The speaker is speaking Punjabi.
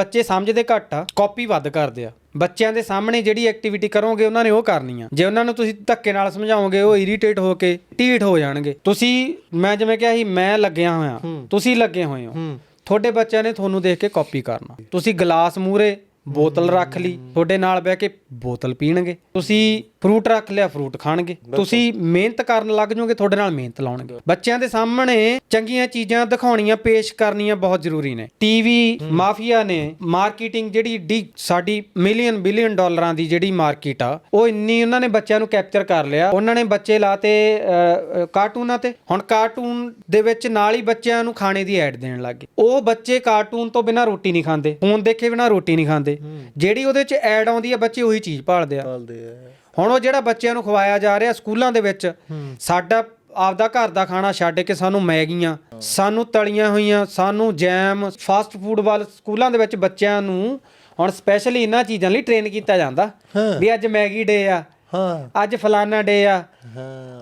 ਬੱਚੇ ਸਮਝਦੇ ਘੱਟ ਆ ਕਾਪੀ ਵੱਧ ਕਰਦੇ ਆ। ਬੱਚਿਆਂ ਦੇ ਸਾਹਮਣੇ ਜਿਹੜੀ ਐਕਟੀਵਿਟੀ ਕਰੋਗੇ ਉਹਨਾਂ ਨੇ ਉਹ ਕਰਨੀ ਆ। ਜੇ ਉਹਨਾਂ ਨੂੰ ਤੁਸੀਂ ਧੱਕੇ ਨਾਲ ਸਮਝਾਓਗੇ ਉਹ ਇਰੀਟੇਟ ਹੋ ਕੇ ਢੀਠ ਹੋ ਜਾਣਗੇ। ਤੁਸੀਂ ਮੈਂ ਜਿਵੇਂ ਕਿਹਾ ਸੀ ਮੈਂ ਲੱਗਿਆ ਹੋਇਆ। ਤੁਸੀਂ ਲੱਗੇ ਹੋਏ ਹੋ। ਤੁਹਾਡੇ ਬੱਚਿਆਂ ਨੇ ਤੁਹਾਨੂੰ ਦੇਖ ਕੇ ਕਾਪੀ ਕਰਨਾ। ਤੁਸੀਂ ਗਲਾਸ ਮੂਰੇ ਬੋਤਲ ਰੱਖ ਲਈ ਤੁਹਾਡੇ ਨਾਲ ਬਹਿ ਕੇ ਬੋਤਲ ਪੀਣਗੇ। ਤੁਸੀਂ ਫਰੂਟ ਰੱਖ ਲਿਆ ਫਰੂਟ ਖਾਣਗੇ। ਤੁਸੀਂ ਮਿਹਨਤ ਕਰਨ ਲੱਗ ਜਾਓਗੇ ਤੁਹਾਡੇ ਨਾਲ ਮਿਹਨਤ ਲਾਉਣਗੇ। ਬੱਚਿਆਂ ਦੇ ਸਾਹਮਣੇ ਚੰਗੀਆਂ ਚੀਜ਼ਾਂ ਦਿਖਾਉਣੀਆਂ ਪੇਸ਼ ਕਰਨੀਆਂ ਬਹੁਤ ਜ਼ਰੂਰੀ ਨੇ। ਟੀਵੀ ਮਾਫੀਆ ਨੇ ਮਾਰਕੀਟਿੰਗ ਜਿਹੜੀ ਡੀ ਸਾਡੀ ਮਿਲੀਅਨ ਬਿਲੀਅਨ ਡਾਲਰਾਂ ਦੀ ਜਿਹੜੀ ਮਾਰਕੀਟ ਆ ਉਹ ਇੰਨੀ ਉਹਨਾਂ ਨੇ ਬੱਚਿਆਂ ਨੂੰ ਕੈਪਚਰ ਕਰ ਲਿਆ। ਉਹਨਾਂ ਨੇ ਬੱਚੇ ਲਾਤੇ ਕਾਰਟੂਨਾਂ ਤੇ। ਹੁਣ ਕਾਰਟੂਨ ਦੇ ਵਿੱਚ ਨਾਲ ਹੀ ਬੱਚਿਆਂ ਨੂੰ ਖਾਣੇ ਦੀ ਐਡ ਦੇਣ ਲੱਗ ਉਹ ਬੱਚੇ ਕਾਰਟੂਨ ਤੋਂ ਬਿਨਾਂ ਰੋਟੀ ਨਹੀਂ ਖਾਂਦੇ। ਫੋਨ ਦੇਖੇ ਬਿਨਾਂ ਰੋਟੀ ਨਹੀਂ ਖਾਂਦੇ। ਜਿਹੜੀ ਉਹਦੇ 'ਚ ਐਡ ਆਉਂਦੀ ਆ ਬੱਚੇ ਉਹੀ ਚੀਜ਼ ਭਾਲਦੇ ਆ। ਪਾਲਦੇ ਆ। ਹੁਣ ਉਹ ਜਿਹੜਾ ਬੱਚਿਆਂ ਨੂੰ ਖਵਾਇਆ ਜਾ ਰਿਹਾ ਸਕੂਲਾਂ ਦੇ ਵਿੱਚ ਸਾਡਾ ਆਪਦਾ ਘਰ ਦਾ ਖਾਣਾ ਛੱਡ ਕੇ ਸਾਨੂੰ ਮੈਗੀਆਂ ਸਾਨੂੰ ਤਲੀਆਂ ਹੋਈਆਂ ਸਾਨੂੰ ਜੈਮ ਫਾਸਟ ਫੂਡ ਵੱਲ ਸਕੂਲਾਂ ਦੇ ਵਿੱਚ ਬੱਚਿਆਂ ਨੂੰ ਹੁਣ ਸਪੈਸ਼ਲੀ ਇਹਨਾਂ ਚੀਜ਼ਾਂ ਲਈ ਟ੍ਰੇਨ ਕੀਤਾ ਜਾਂਦਾ। ਹਾਂ। ਵੀ ਅੱਜ ਮੈਗੀ ਡੇ ਆ ਹਾਂ। ਅੱਜ ਫਲਾਨਾ ਡੇ ਆ। ਹਾਂ।